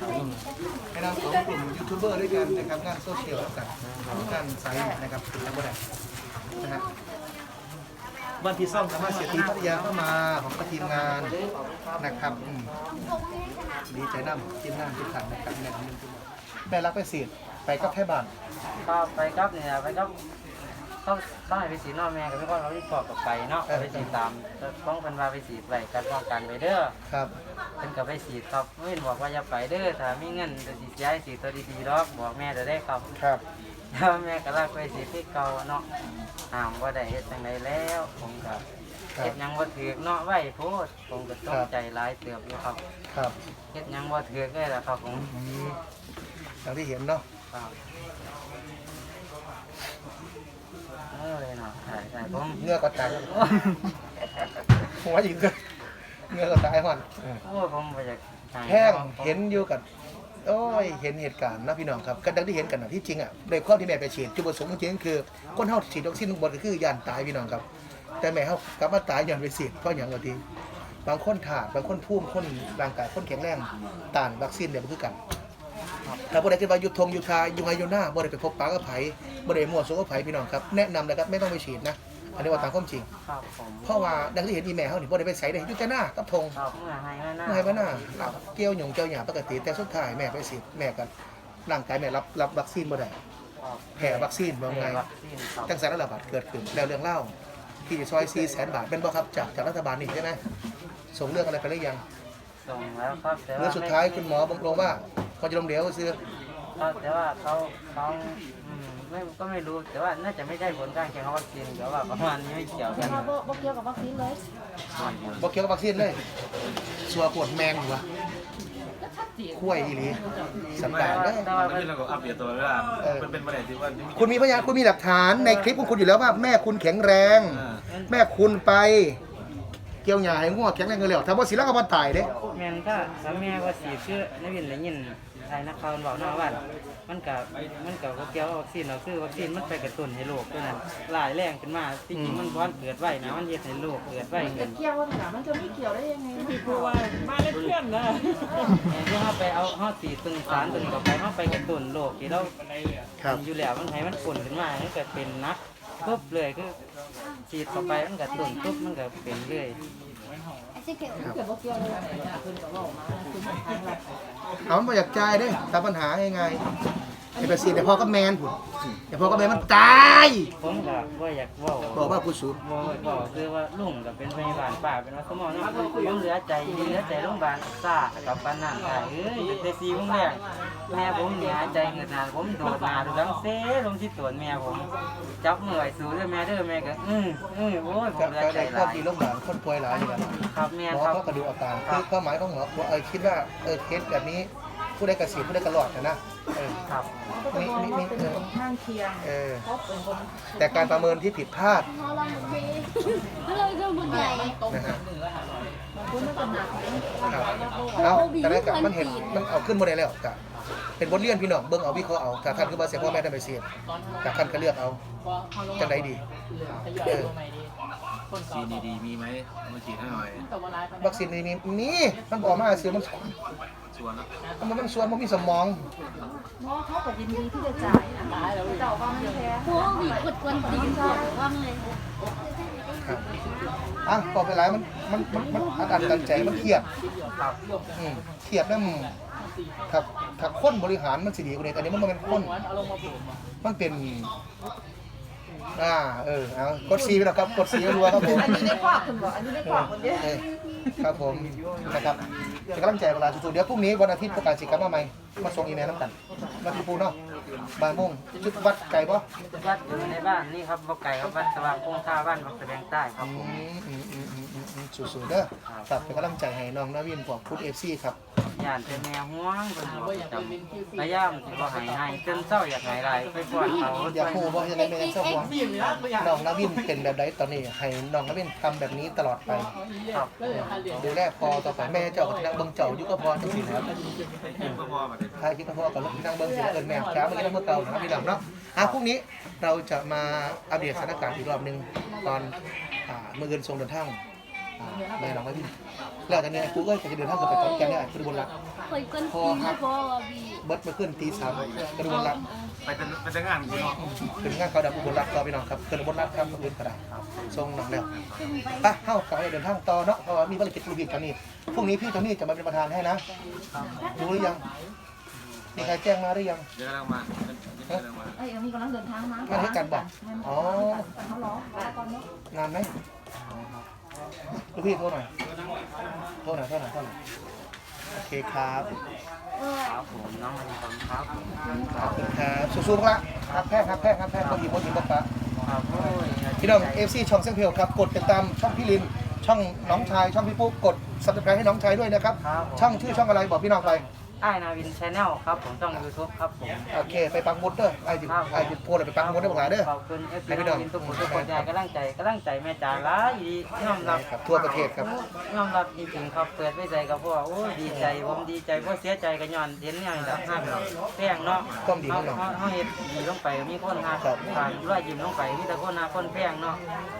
กลุ่มยูทูบเบอร์ด้วยกันนะครับงานโซเชียลกับงานไซต์นะครับติดตามได้นะฮะวันที่ซ่อมสามารถเสียทีพัทยาเข้ามาของทีมงานนะครับอืมดีใจน้ำทีมงานทุกท่านนะครับแม่ของทุกแม่รักไปสีดไปก็แค่บ้านก็ไปกับเนี่ยไปกับ ต้องต้องให้ไปสีนอกแม่กับพี่ก้อนเขาที่ปอกกับไปเนาะไปสีตามต้องเป็นว่าไปสีไปกันป้องกันไปเด้อครับเป็นกับไปสีครับไม่บอกว่าอย่าไปเด้อถ้ามีเงินจะสีย้ายสีตัวดีๆหรอกบอกแม่จะได้ครับครับแล้วแม่ก็ลากไปสีที่เก่าเนาะห้ามว่าได้เฮ็ดจังไดแล้วผมก็ครัเฮ็บดหยังบ่ถือเนาะไหวโพดผมก็ต้องใจร้ายเติบอยู่ครับครับเฮ็ดหยังบ่ถือเลยล่ะครับผมอืมอย่างที่เห็นเนาะครับเออเลยเนาะ ใช่ใช่ผมเงือกก็ตายผมว่าอีกเงือกเงือกก็ตายหอนเออโอ้ยผมไปจากไหนแห้งผมเห็นอยู่กับโอ้ยเห็นเหตุการณ์นะพี่น้องครับก็ดังที่เห็นกันนะที่จริงอะโดยข้อที่แม่ไปฉีดจุดประสงค์จริงๆคือคนเฮาฉีดวัคซีนทุกบนก็คือยานตายพี่น้องครับ แต่แม่เฮากลับมาตายย้อนไปฉีดเพราะอย่างก็ทีบางคนถาดบางคนพุ่มคนร่างกายคนแข็งแรงต้านวัคซีนเนี่ยมันคือกัน ถ้าบ่ได้คิดว่ายุทธงยุทธายุงไงยุหน้าบ่ได้ไปพบปะกับไผบ่ได้มั่วสุมกับไผพี่น้องครับแนะนำเลยครับไม่ต้องไปฉีดนะอันนี้ว่าตามความจริง ครับผมเพราะว่าดังที่เห็นอีแม่เฮานี่บ่ได้ไปใส่ได้อยู่แต่หน้ากับธงครับเมื่อให้หน้าไม่ให้บ้าหน้ารับเกี่ยวหยงเกี่ยวหยาปกติแต่สุดท้ายแม่ไปฉีดแม่ก็ร่างกายแม่รับรับวัคซีนบ่ได้ครับแพ้วัคซีนบ่ไงแพ้วัคซีนครับจังสารระบาดเกิดขึ้นแล้วเรื่องเล่าที่ซอย4แสนบาทเป็นบ่ครับจากจากรัฐบาลนี่ใช่ไหมส่งเรื่องอะไรไปหรือยังส่งแล้วครับแต่เรื่องสุดท้ายคุณหมอบอกลงว่า เขาจะล้มเหลวซื้อครับแต่ว่าเขาเขาอืมไม่ก็ไม่รู้แต่ว่าน่าจะไม่ใช่ผลข้างเคียงของวัคซีนแต่ว่าประมาณนี้ไม่เกี่ยวกันเราบ่บ่เกี่ยวกับวัคซีนเลยบ่เกี่ยวกับวัคซีนเลยสัวปวดแมงหัวก็ชัดเจนคุ้ยอีหลีสันดานเด้อแต่ว่ามันเป็นเรื่องของอัปเดตตัวเวลามันเป็นประเด็นที่ว่านี่มี คุณมีพยานคุณมีหลักฐานในคลิปของคุณอยู่แล้วว่าแม่คุณแข็งแรง อ่า แม่คุณไป เกี่ยวหญ้าให้งัวแข็งแรงกันแล้วถ้าว่าสิแล้วก็บ่ตายเด้ แม่นก็ถ้าแม่ว่าสีคือในวินได้ยิน ไอ้นักข่าวบอกเนาะว่ามันกับมันกับเกี่ยวกับวัคซีนเราคือวัคซีนมันไปกระตุ้นให้โรคตัวนั้นหลายแรงขึ้นมาที่จริงมันร้อนเกิดไว้นะมันเฮ็ดให้โรคเกิดไว้จะขึ้นเกี่ยวว่าถามมันจะไม่เกี่ยวได้ยังไงมันคือว่าเมื่อเขาไปเอาเขาสีตึงสารตัวนี้เข้าไปเขาไปกระตุ้นโรคที่เราครับอยู่แล้วมันให้มันปุ่นขึ้นมามันก็เป็นนัก ปุ๊บเลยคือฉีดเข้าไปมันก็ตุ่นปุ๊บมันก็เป็นเรื่อยเอกมาคุณทางหลักเอามันบ่อยากจ่ายเด้ตามปัญหาง่ายๆ ไอ้ประสิทธิ์แต่พ่อก็แมนพุ่นแต่พ่อก็แมนมันตายผมก็ว่าอยากเว่าบอกว่าผู้สูงว่าบอกคือว่าลุงก็เป็นพยาบาลป่าเป็นว่าสมองนะผมเหลือใจดีเหลือใจโรงพยาบาลซ่ากับปานนั่นได้เอ้ยแต่ซีวงแรกแม่ผมเนี่ยใจเงินนานผมโดดหนาดูดังเซ่ลงที่ตวนแม่ผมจับมือไว้สู้เด้อแม่เด้อแม่ก็อืออือโอ้ยผก็มเหลือก็ใจได้หข้อลายที่โรงพยาบาลคนป่วยหลายนี่แหละครับแม่หมอครับ เขาก็ดูอาการคือความหมายของหมอว่าเออคิดว่าเออเคสแบบนี้ ผู้ใดกระสีผู้ใดกระหลอดนะนะเออ ครับก็จะมองว่าเป็นคนข้างเคียงเออเพราะเป็นคนแต่การประเมินที่ผิดพลาดเราเรื่องบุญใหญ่นะฮะบางคนมันก็หนักนะครับ เอาแต่ได้กับมันเห็นมันเอาขึ้นบนได้แล้วกะ เป็นบทเรียนพี่น้องเบิ่งเอาวิเคราะห์เอาถ้าท่านคือว่าเสียพ่อแม่ได้ไปเสียถ้าท่านก็เลือกเอาจังไดดีเออซีนีดีมีไหมมาฉีดให้หน่อยวัคซีนนี่มีมีมันบอกมาซื้อมันชวนนะมันมันส่วนมันมีสมองหมอเขาก็ยินดีที่จะจ่ายนะเจ้าว่าไม่แพ้พวกผีกดกวนตีนเขาว่างเลยครับอะต่อไปหลายมันมันมันมันอัดอัดตันใจมันเครียดครับอืมเครียดนั่นค รับถ้าคนบริหารมันสิดีกว่านี้แต่อันนี้มันบ่เป็นคน มันเป็น อ่า เออ เอา กดซีไปแล้วครับ กดซีรัวๆครับผม อันนี้ได้กว่าคุณบอกอันนี้ได้กว่าคนเดียว เออครับผม นะครับเป็นกำลังใจเวลาสุดๆเดี๋ยวพรุ่งนี้วันอาทิตย์ประกาศสิกรรมมาใหม่ มาส่งอีเมลน้ำกันมาที่ปูเนาะบ่ายโมงจุดวัดไก่ปะวัดอยู่ในบ้านนี่ครับบ่ไก่ครับวัดสว่างคงคาบ้านบักแสดงใต้ครับอืผม มอืมอืมอืมอืมอืมสู้ๆเด้อครับเป็นกำลังใจให้น้องนาวินของพุทธเอฟซีครับ ย่านเป็นแมวห่วงคนบอกจำพยายามที่บ่ให้ให้จนเศร้าอยากให้ไรไปก่อนเขาอยากพูดว่าจะได้ไม่ยังเศร้าหวังน้องนาวินเป็นแบบใดตอนนี้ให้น้องนาวินทำแบบนี้ตลอดไปครับดูแลพอต่อไปแม่เจ้าก็นั่งเบิ่งเจ้าอยู่ก็พอจังซี่นะครับยิ้มก็พาเลยถ้าคิดว่าพ่อกับลูกนั่งเบิ้งสิเอิญแม่ช้าเมื่อกี้นั่งเมื่อเก่านะครับพี่ดำเนาะอะพรุ่งนี้เราจะมาอัปเดตสถานการณ์อีกรอบหนึ่งตอนอ่าเมื่อเงินทรงเดินทาง แม่น้องไว้พี่แล้วจากนี้ไอ้กูเอ้ยก็จะเดินทางกลับไปขอนแก่นเนี่ยคือบุญรักเคยก้นตีนพอบีเบิดมาขึ้นตีสามกระดูกรักไปเป็นไปแต่งงานพี่น้องถึงงานเขาดับอุบลรักต่อพี่น้องครับเกิดอุบลรักครับขอบคุณกระดาษทรงหนังแล้วไปะเข้ากลับไปเดินทางต่อเนาะเพราะว่ามีภารกิจลูกพี่กันนี่พรุ่งนี้พี่โทนี่จะมาเป็นประธานให้นะรู้หรือยังมีใครแจ้งมาหรือยังเดี๋ยวกำลังมาเดี๋ยวกำลังมาเอ้ยมีกำลังเดินทางมามาให้กันบอกอ๋อเขาล้อก่อนเนาะนานไหม ลูกพี่โทรหน่อยโทรหน่อยโทรหน่อยโทรหน่อยโอเคครับครับผมน้องมันครับครับขอบคุณครับสู้ๆพวกละครับแพ้ครับแพ้ครับแพ้คนอีกคนอีกคนปะครับโอ้ยพี่น้องเอฟซีช่องเส้นเพลครับกดติดตามช่องพี่ลินช่องน้องชายช่องพี่ปุ๊กกดซับสไครต์ให้น้องชายด้วยนะครับครับผมช่องชื่อช่องอะไรบอกพี่น้องไป ไอ้ายนาวินชาแนลครับผมต้องยูทูบครับผมโอเคไปปังมุดเด้อไอ้จิไอ้จิโพดไปปังมุดได้บอกหลายเด้อ ขอบคุณเอฟให้ซีพี่น้นาองวินทุกคนทุกคนใจกำลังใจกำลังใจแม่จ๋าหลายดียอมรับครับทั่วประเทศครับ ยอมรับจริงๆครับเปิดไว้ใจกับพ่อโอ้ยดีใจผมดีใจเพราะเสียใจกันย้อนเห็นเนี่ยดับหักแป้งเนาะความดีเขาของน้องเขาเขาเห็นดีลงไปมีคนหักครับผ่านรอยยิ้มลงไปมีแต่คนหักคนแป้งเนาะ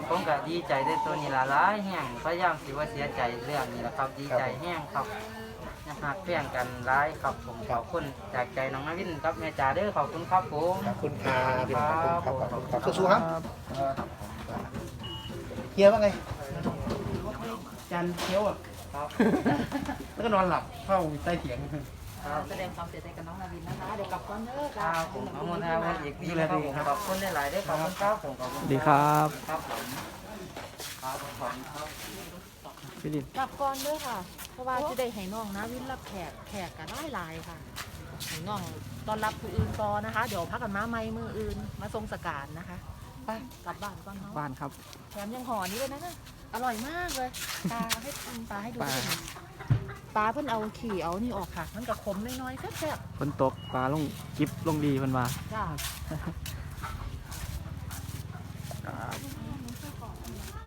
ผมก็ดีใจในตัวนี้ละหลายแห้งพยายามสิว่าเสียใจเรื่องนี้แหละครับดีใจแห้งครับ หักแป้งกันหลายครับผมขอบคุณจากใจน้องนาวินครับแม่จ๋าเด้อขอบคุณครับผมขอบคุณครับพี่น้องขอบคุณครับขอบคุณครับสู้ๆครับเฮียว่าไงจานเคี้ยวอะแล้วก็นอนหลับเข้าใต้เถียงแสดงความเสียใจกับน้องนาวินนะคะเดี๋ยวกลับก่อนเด้อครับผมขอบคุณครับอีกทีนะครับผมขอบคุณหลายๆเด้อขอบคุณครับผมขอบคุณดีครับครับผมครับผมขอบคุณครับ พี่ดินกลับก่อนเด้อค่ะ เพราะว่าจะได้ให้น้องนาวินรับแขกแขกกันได้หลายค่ะให้น้องตอนรับผู้อื่นก่อนนะคะ เดี๋ยวพักกันมาไม่มืออื่น มาทรงสการนะคะไปกลับบ้านก่อนเนาะบ้านครับแถมยังห่อนี้เลยนะเนี่ยอร่อยมากเลยปลาให้กินปลาให้ดูปลาด้วยปลาเพิ่นเอาขี่เอานี่ออกค่ะ มันกับขมน้อยๆแซ่บฝนตกปลาลงจิบลงดีมันมาๆจ้า